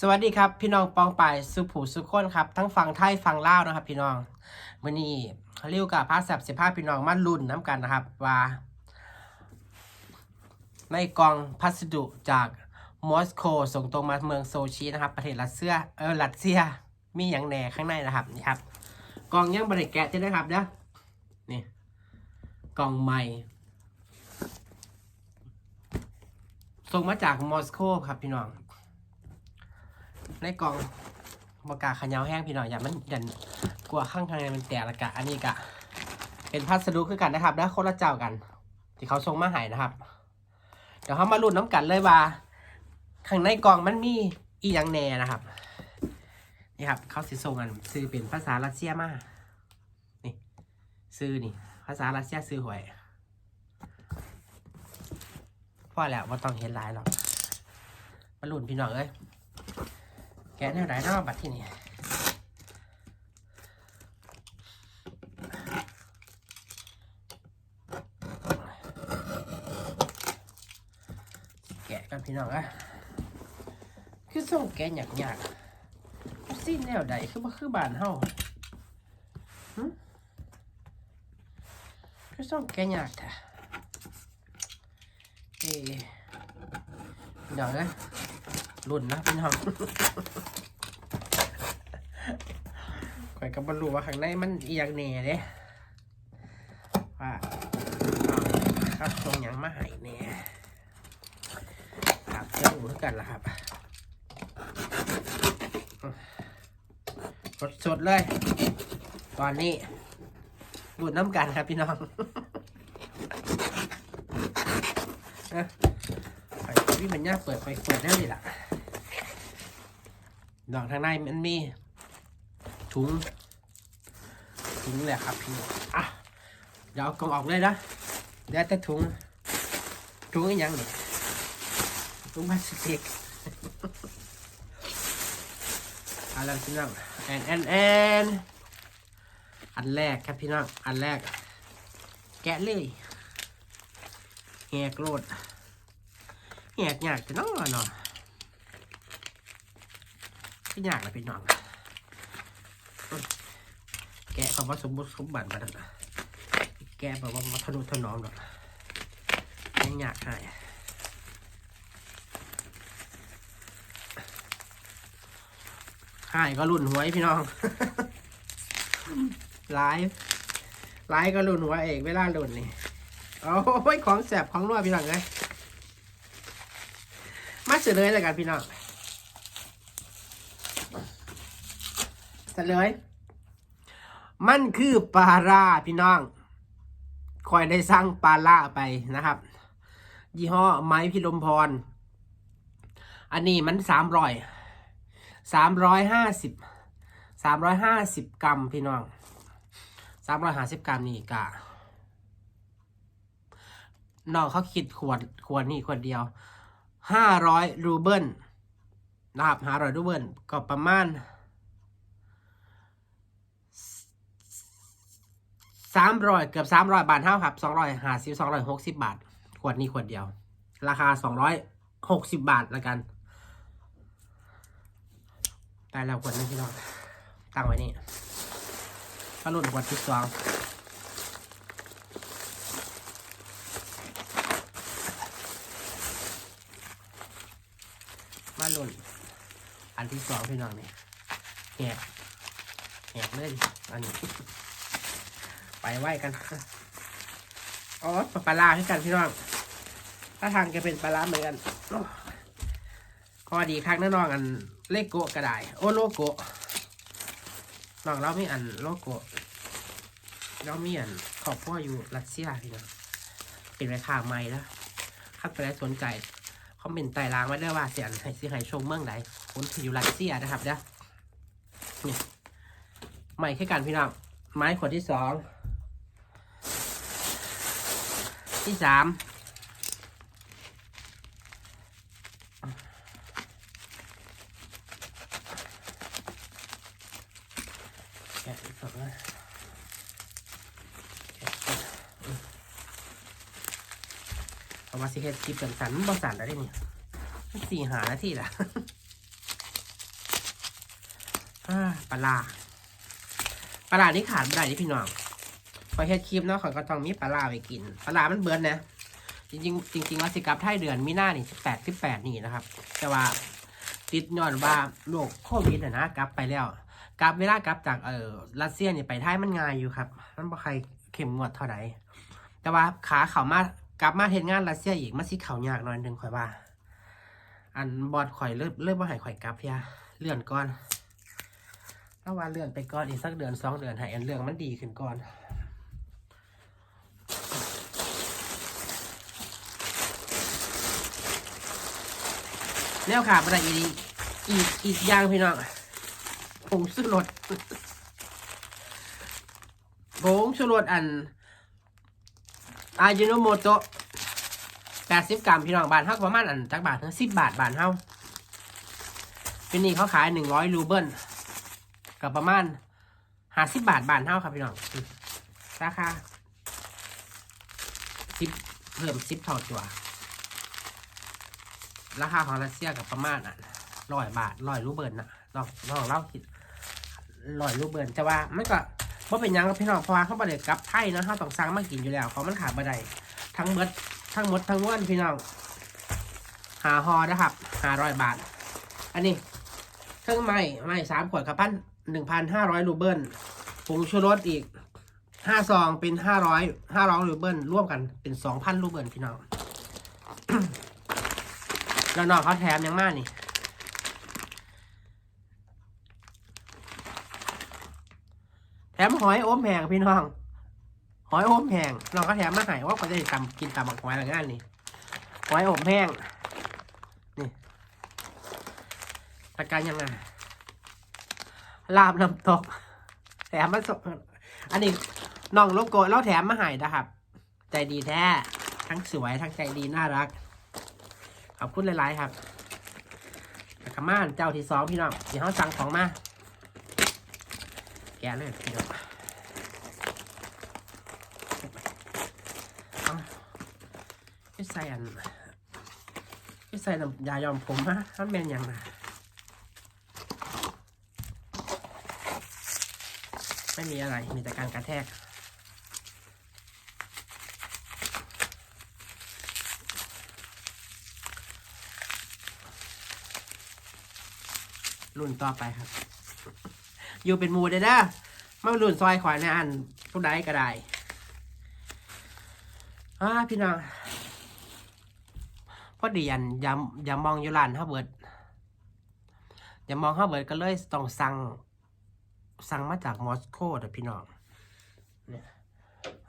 สวัสดีครับ พี่น้องปองปายสุผูสุขคนครับ ทั้งฝั่งไทยฝั่งลาวนะครับพี่น้องมื่อนี้เขาเรียกกับพาสับสิบห้าพี่น้องมาลุ้นน้ำกันนะครับว่าในกล่องพัสดุจากมอสโกส่งตรงมาเมืองโซชีนะครับ ประเทศรัสเซียเออรัสเซียมีอย่างแหน่ข้างในนะครับนี่ครับกล่องยังบริแกะจะได้ครับเด้อนี่กล่องใหม่ส่งมาจากมอสโกครับพี่น้อง ในกล่องบกาขยาวแห้งพี่น้องอย่ามันยันกลัวข้างในมันแตกละกะอันนี้กะ เป็นพัสดุคือกันนะครับแล้วคนละเจ้ากัน ที่เขาส่งมาให้นะครับ เดี๋ยวเขามาลุ้นน้ำกันเลยว่าข้างในกล่องมันมีอีหยังแน่นะครับนี่ครับ เขาสิส่งกันซื้อเป็นภาษารัสเซียมานี่ซื้อนี่ ภาษารัสเซียซื้อหวยพอแล้วว่าต้องเห็นหลายหรอกมาลุ้นพี่น้องเอ้ย แกะแนวไหนเนาะบัดที่นี่แกะกันพี่น้องอะคือส่งแกะหยักหยักสิ้นแนวใดคือบ่าคือบานเฮาคือส่งแกะหยักแท้เอ๊ะเดี๋ยวนะ รุ่นนะพี่น้องข่อยก็บ่รู้ว่าข้างในมันเอียงแหน่เด้ว่าครับตรงยังมาให้แน่ครับเจ้าหูคือกันละครับสดสดๆเลย ตอนนี้ดูดน้ำกันครับพี่น้องเอ้ยไปพี่มันยากเปิดไปเปิดได้เลยล่ะ ดอกทางในมันมีถุงถุงแหละครับพี่อะเดี๋ยวเอากล่องออกเลยนะเดี๋ยวแต่ถุงถุงอีกอย่างนี่ถุงพลาสติกอะไรพี่น้องแอนแอนแอนอันแรกครับพี่น้องอันแรก แกะเลยแหกโลดแหกยากจะน้อเนาะ ก็ยากนะพี่น้องแกะคำว่าสมบูรณ์สมบัติมาแล้วนะแกะแบบว่ามาทะนุถนอมหรอกยังยากให้ให้ก็รุ่นหวยพี่น้องไลฟ์ไลฟ์ก็รุ่นหัวเอกเวลารุ่นนี่โอ้ยของแสบของนัวพี่น้องเลยมาเฉลยเลยกันพี่น้อง เฉลย มันคือปลาร่าพี่น้องคอยได้สั่งปลาล่าไปนะครับ ยี่ห้อไม้พิลมพร อันนี้มันสามร้อยสามร้อยห้าสิบสามร้อยห้าสิบกรัมพี่น้องสามร้อยห้าสิบกรัมนี่กะน้องเขาคิดขวดขวดนี่ขวดเดียวห้าร้อยรูเบิลนะครับห้าร้อยรูเบิลก็ประมาณ สามร้อยเกือบสามร้อยบาทเท่าครับสองร้อยห้าสิบสองร้อยหกสิบบาท ขวดนี้ขวดเดียว ราคาสองร้อยหกสิบบาทล้วกันได้แล้วขวดนึงพี่น้อง ตั้งไว้นี่ก็รุ่นขวดที่สองมารุ่นอันที่สองพี่น้องนี่แหกแหกเลยอันนี้ ไปไหวกันอ๋อปลาลาให้กันพี่น้องถ้าทางจะเป็นปลาลาเหมือนกันข้อดีครั้งนั้นน้องอันเลโกะก็ได้โอโลโกะน้องเรามีอันโลโกะเรามีอันขอบพ่ออยู่รัสเซียพี่น้องเป็นราคาใหม่แล้วถ้าใครสนใจคอมเมนต์ใต้ล่างไว้ได้ว่าเสียนให้ซื้อให้ชมเมืองไหนคนที่อยู่รัสเซียนะครับเด้อนี่ใหม่แค่กันพี่น้องไม้ขวดที่สอง ที่สามแกะอีกสองนะเอามาสิเฮ็ดคลิปเป็นสันบ่สันได้นี่มันสี่หานาทีละอ่าปลาปลาร้านี่ขาดไม่ได้นี่พี่น้อง พอเฮ็ดคลิปเนาะขอยก็ต้องมีปลาร้าไปกินปลาร้ามันเบิร์นนะจริงๆจริงๆว่าสิกลับไทยเดือนมีหน้านี่สิบแปดสิบแปดนี่นะครับ แต่ว่าติดย้อนว่าโรคโควิดอะนะกลับไปแล้วกลับเวลากลับจากเออรัสเซียเนี่ยไปไทยมันง่ายอยู่ครับ มันบ่ใครเข้มงวดเท่าไหร่แต่ว่าขาเขามากลับมาเฮ็ดงานรัสเซียอีกมันสิเขายากหน่อยหนึงข่อยว่า อันบอดข่อยเริ่มเริ่มบ่ให้ข่อยกลับเพียเลื่อนก่อนถ้าว่าเลื่อนไปก่อนอีกสักเดือนสองเดือนให้อันเรื่องมันดีขึ้นก่อน แนวขาดอะไรอีกอีกอีกอย่างพี่น้องผงชูรสผงชูรสอันอายุโนโมโตะแปดสิบกรัมพี่น้องบาทเท่าประมาณอันจักบาทถึงสิบบาทบาทเท่าเป็นนี่เขาขายหนึ่งร้อยรูเบิลกับประมาณห้าสิบบาทบาทเท่าครับพี่น้องราคาสิบเพิ่มสิบเท่าตัว ราคาของรัสเซียกับประมาณอะร้อยบาทร้อยรูเบิร์นน่ะลองลองเล่าคิดร้อยรูเบิร์นแต่ว่ามันก็ว่าเป็นยังกับพี่น้องเพราะว่าเขาประเด็กลับไทยนะเขาต้องสั่งมากินอยู่แล้วเพราะมันขาดมาได้ทั้งหมดทั้งหมดทั้งมวลพี่น้องหาฮอนะครับหาร้อยบาท อันนี้เครื่องไม้ไม้สามขวดกับพันหนึ่งพันห้าร้อยรูเบิร์นผงชูรสอีกห้าซองเป็นห้าร้อยห้าร้อยรูเบิร์นร่วมกันเป็นสองพันรูเบิร์นพี่น้อง แล้วนองเขาแถมยังมากนี่แถมหอยโอมแพงพี่น้อง หอยโอมแพงน้องเขาแถมมาให้ว่าเขาจะได้ตำกินตำบักหอยอะงานนี่หอยโอมแพงนี่ตะการยังไงลาบน้ำตกแถมมาสอันนี้น้องโลโก้เราแถมมาให้นะครับ ใจดีแท้ ทั้งสวยทั้งใจดีน่ารัก อบคุณหลาย ๆ ครับขม่านเจ้าที่สองพี่น้องเดี๋ยวเขาสั่งของมา แกะเลยพี่น้องเอาไม่ใส่อันไม่ใส่น้ำยายอมผมฮะมันเป็นยังไงไม่มีอะไร มีแต่การกระแทก รุ่นต่อไปครับ อยู่เป็นหมูเด้อเด้อมารุ่นซอยขวายในอันผู้ใดก็ได้อ่าพี่น้องพอดีอันยำยำมองอยู่ร้านฮาเบิร์ดยำมองฮาเบิร์ดก็เลยต้องสั่งสั่งมาจากมอสโกเด้อพี่น้องเนี่ย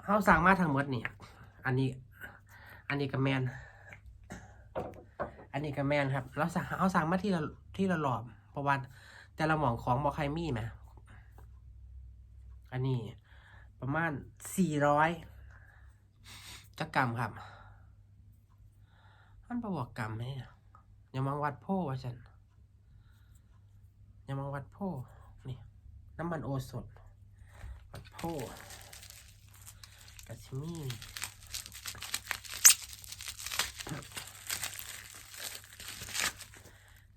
เขาสั่งมาทั้งหมดนี่อันนี้ อันนี้ก็แมนอันนี้ก็แมนครับแล้วสั่งเขาสั่งมาที่ละที่ละหลอม เพราะว่าแต่ละหมองของบอใครมีไหมอันนี้ประมาณสี่ร้อยจักกรัมครับมันประบอกกรัมไหมยอย่ามาวัดโพว่าฉันอย่ามาวัดโพนี่น้ำมันโอสถวัดโพกัชิมี่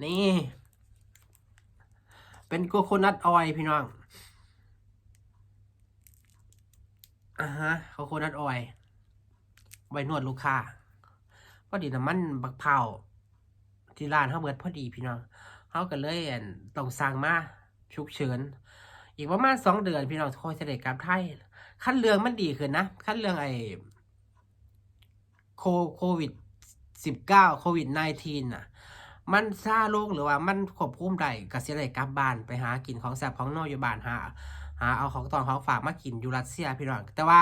นี่ เป็นโกโคนัทออยพี่น้องอ่าฮะโกโคนัทออยล์ไว้นวดลูกค้าพอดีน้ำมันบักเผาที่ร้านเขาเบิดพอดีพี่น้องเขาก็เลยต้องสั่งมาฉุกเฉินอีกประมาณสองเดือนพี่น้องโคอยเสด็จกลับไทยขั้นเรื่องมันดีขึ้นนะขั้นเรื่องไอ้โคโควิดสิบเก้าโควิดไนทีน่ะ มันซาโลกหรือว่ามันควบคุมได้ก็สิได้กลับบ้านไปหากินของแซ่บของนอกอยู่บ้านหาหาเอาของตอนของฝากมากินอยู่รัสเซียพี่น้องแต่ว่า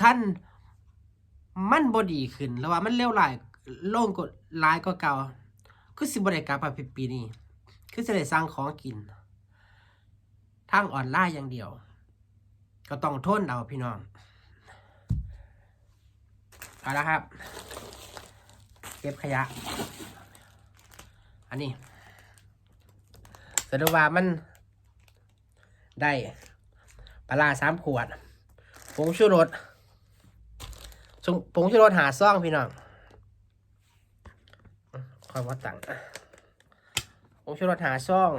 ขั้นมันบดีขึ้นแล้วว่ามันเร็วหลายโล่งกดหลายก็เก่า คือสิบ่ได้กลับมาปีนี้ คือสิได้สร้างของกิน ทางออนไลน์อย่างเดียว ก็ต้องทนเอาพี่น้อง เอาละครับ เก็บขยะ อันนี้สรุปว่ามันได้ปลาสามขวด ผงชูรสผงชูรสหาซ่องพี่น้องคอยวัดตังค์ผงชูรสหาซ่อง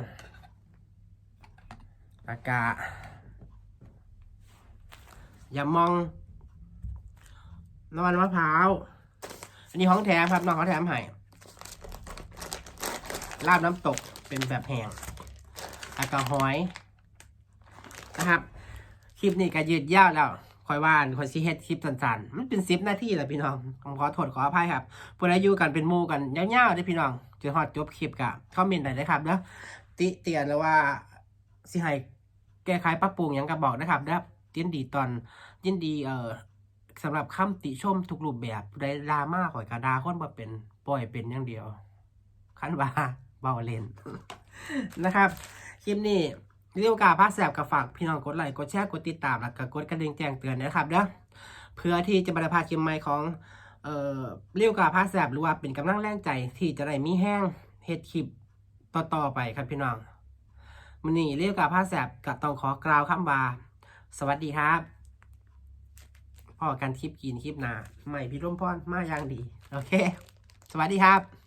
อากาอย่ามองน้ำมันมะพร้าว อันนี้ของแถมครับน้องเขาแถมให้ ลาบน้ำตกเป็นแบบแห้งอากาหอยนะครับ คลิปนี้ก็ยืดยาวแล้วคอยว่านคอยซีเฮ็ดคลิปสั้นๆ มันเป็นซิปหน้าที่แหละพี่น้องผมขอโทษขออภัยครับพวกเราอยู่กันเป็นมู่กันยาวๆเด้พี่น้องจนฮอดจบคลิปกะคอมเมนต์ได้เลยครับเด้อติเตียนแล้วว่าสิให้แก้ไขปรับปรุงหยังก็บอกนะครับเด้อยินดีตอนยินดีเอ่อสำหรับคำติชมทุกรูปแบบได้ดราม่าข่อยกระดาคนบ่เป็นปล่อยเป็นอย่างเดียว คันว่า เบาเล่นนะครับ คลิปนี้เรียวกาพาแสบกับฝากพี่น้องกดไลค์กดแชร์กดติดตามแล้วก็กดกระดิ่งแจ้งเตือนนะครับเด้อเพื่อที่จะบรรพาคลิปใหม่ของเอ่อเรียวกาพาแสบหรือว่าเป็นกำลังแรงใจที่จะได้มีแห้งเฮ็ดคลิปต่อๆไปครับพี่น้องมันนี้เรียวกาพาแสบกับต้องขอกล่าวคำว่าสวัสดีครับพอกันคลิปกินคลิปนาใหม่พี่ร่มพรมาอย่างดี โอเค สวัสดีครับ